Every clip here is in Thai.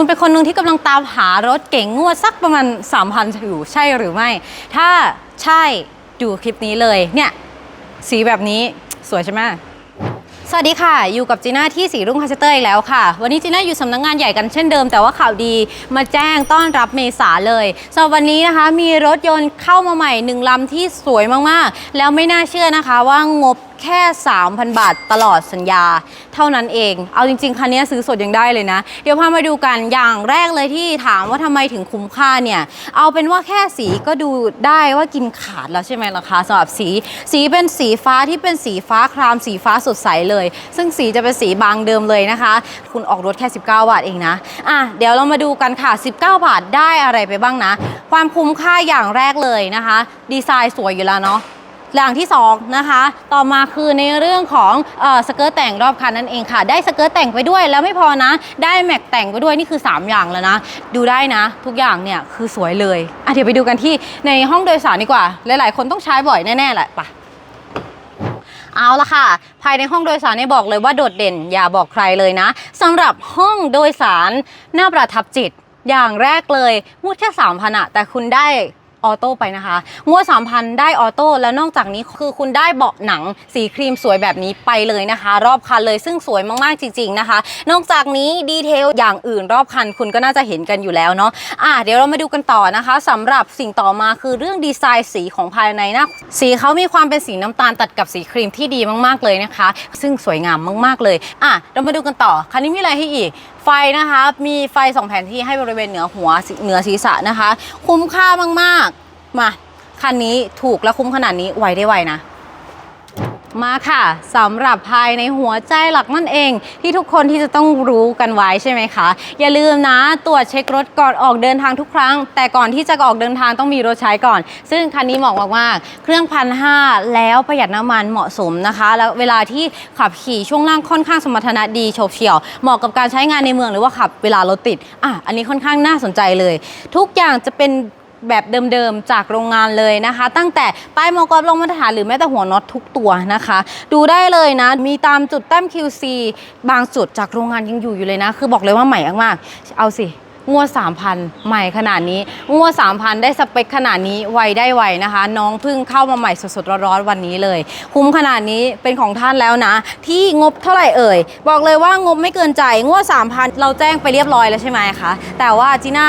คุณเป็นคนหนึ่งที่กำลังตามหารถเก๋งงวดสักประมาณ 3,000อยู่ใช่หรือไม่ ถ้าใช่ดูคลิปนี้เลยเนี่ยสีแบบนี้สวยใช่ไหมสวัสดีค่ะ อยู่กับจีน่าที่สีรุ่งคาสเตอร์อีกแล้วค่ะ วันนี้จีน่าอยู่สำนักงงานใหญ่กันเช่นเดิม แต่ว่าข่าวดีมาแจ้งต้อนรับเมษาเลยสำหรับวันนี้นะคะมีรถยนต์เข้ามาใหม่หนึ่งลำที่สวยมากๆ แล้วไม่น่าเชื่อนะคะว่างบ แค่ 3,000 บาทตลอดสัญญา เท่านั้นเอง เอาจริง ๆ คันนี้ซื้อสดยังได้เลยนะ เดี๋ยวพามาดูกันอย่างแรกเลยที่ถามว่าทำไมถึงคุ้มค่าเนี่ย เอาเป็นว่าแค่สีก็ดูได้ว่ากินขาดแล้วใช่ไหมล่ะคะสำหรับสี สีเป็นสีฟ้าที่เป็นสีฟ้าครามสีฟ้าสดใสเลย ซึ่งสีจะเป็นสีบางเดิมเลยนะคะ คุณออกรถแค่ 19 บาทเองนะอะเดี๋ยวเรามาดูกันค่ะ 19 บาทได้อะไรไปบ้างนะ ความคุ้มค่าอย่างแรกเลยนะคะ ดีไซน์สวยอยู่แล้วเนาะ อย่างที่2นะคะต่อมาคือในเรื่องของอสเกิร์ตแต่งรอบคันนั่นเองค่ะ ได้สเกิร์ตแต่งไปด้วยแล้วไม่พอนะ ได้แม็กแต่งไปด้วยนี่คือ 3 อย่างแล้วนะ ดูได้นะ ทุกอย่างเนี่ยคือสวยเลยอะเดี๋ยวไปดูกันที่ในห้องโดยสารดีกว่า หลายๆ คนต้องใช้บ่อยแน่ๆแหละไปะเอาละค่ะ ภายในห้องโดยสารเนี่ยบอกเลยว่าโดดเด่นอย่าบอกใครเลยนะสำหรับห้องโดยสารน่าประทับจิตอย่างแรกเลยมูดแค่3,000อะแต่คุณได้ ออโต้ไปนะคะ งวด 3,000 ได้ออโต้แล้วนอกจากนี้คือคุณได้เบาะหนังสีครีมสวยแบบนี้ไปเลยนะคะ รอบคันเลยซึ่งสวยมากๆจริง ๆนะคะ นอกจากนี้ดีเทลอย่างอื่นรอบคันคุณก็น่าจะเห็นกันอยู่แล้วเนาะอะเดี๋ยวเรามาดูกันต่อนะคะสำหรับสิ่งต่อมาคือเรื่องดีไซน์สีของภายในนะสีเขามีความเป็นสีน้ำตาลตัดกับสีครีมที่ดีมากๆเลยนะคะ ซึ่งสวยงามมากๆเลยอะเรามาดูกันต่อคันนี้มีอะไรให้อีก ไฟนะคะ มีไฟสองแผนที่ให้บริเวณเหนือหัวเหนือศีรษะนะคะ คุ้มค่ามากๆ มาคันนี้ถูกและคุ้มขนาดนี้ไวได้ไวนะ มาค่ะสำหรับภายในหัวใจหลักนั่นเอง ที่ทุกคนที่จะต้องรู้กันไว้ใช่ไหมคะอย่าลืมนะตรวจเช็ครถก่อนออกเดินทางทุกครั้ง แต่ก่อนที่จะออกเดินทางต้องมีรถใช้ก่อน ซึ่งคันนี้เหมาะมากๆเครื่องพันห้าแล้วประหยัดน้ำมันเหมาะสมนะคะ แล้วเวลาที่ขับขี่ช่วงล่างค่อนข้างสมรรถนะดีโฉบเฉี่ยวเหมาะกับการใช้งานในเมืองหรือว่าขับเวลารถติดอะอันนี้ค่อนข้างน่าสนใจเลย ทุกอย่างจะเป็น แบบเดิมๆ จากโรงงานเลยนะคะ ตั้งแต่ป้ายโมกอบลงมาตรฐานหรือแม้แต่หัวน็อตทุกตัวนะคะ ดูได้เลยนะ มีตามจุดแต้ม QC บางจุดจากโรงงานยังอยู่อยู่เลยนะ คือบอกเลยว่าใหม่มากๆ เอาสิงวด3,000 ใหม่ขนาดนี้งวด3,000 ได้สเปคขนาดนี้ไวได้ไวนะคะ น้องเพิ่งเข้ามาใหม่สดๆร้อนๆวันนี้เลย คุ้มขนาดนี้เป็นของท่านแล้วนะ ที่งบเท่าไหร่เอ่ย บอกเลยว่างบไม่เกินใจงวด3,000 เราแจ้งไปเรียบร้อยแล้วใช่ไหมคะ แต่ว่าจีน่า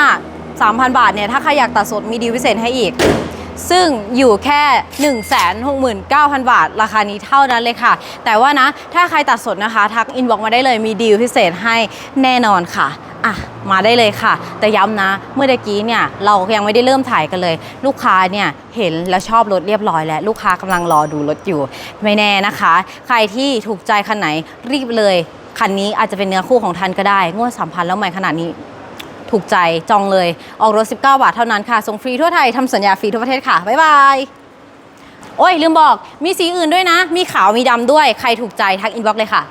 3,000 บาทเนี่ย ถ้าใครอยากตัดสดมีดีลพิเศษให้อีก ซึ่งอยู่แค่ 169,000 บาท ราคานี้เท่านั้นเลยค่ะ แต่ว่านะ ถ้าใครตัดสดนะคะ ทักอินบอกมาได้เลยมีดีลพิเศษให้แน่นอนค่ะอะมาได้เลยค่ะ แต่ย้ำนะ เมื่อกี้เนี่ยเรายังไม่ได้เริ่มถ่ายกันเลย ลูกค้าเนี่ยเห็นและชอบรถเรียบร้อยแล้ว ลูกค้ากำลังรอดูรถอยู่ ไม่แน่นะคะ ใครที่ถูกใจคันไหนรีบเลย คันนี้อาจจะเป็นเนื้อคู่ของท่านก็ได้งวด3,000แล้วใหม่ขนาดนี้ ถูกใจจองเลยออกรถ 19 บาทเท่านั้นค่ะส่งฟรีทั่วไทยทำสัญญาฟรีทั่วประเทศค่ะ บ๊ายบายโอ้ยลืมบอกมีสีอื่นด้วยนะ มีขาวมีดำด้วยใครถูกใจทักอินบ็อกเลยค่ะ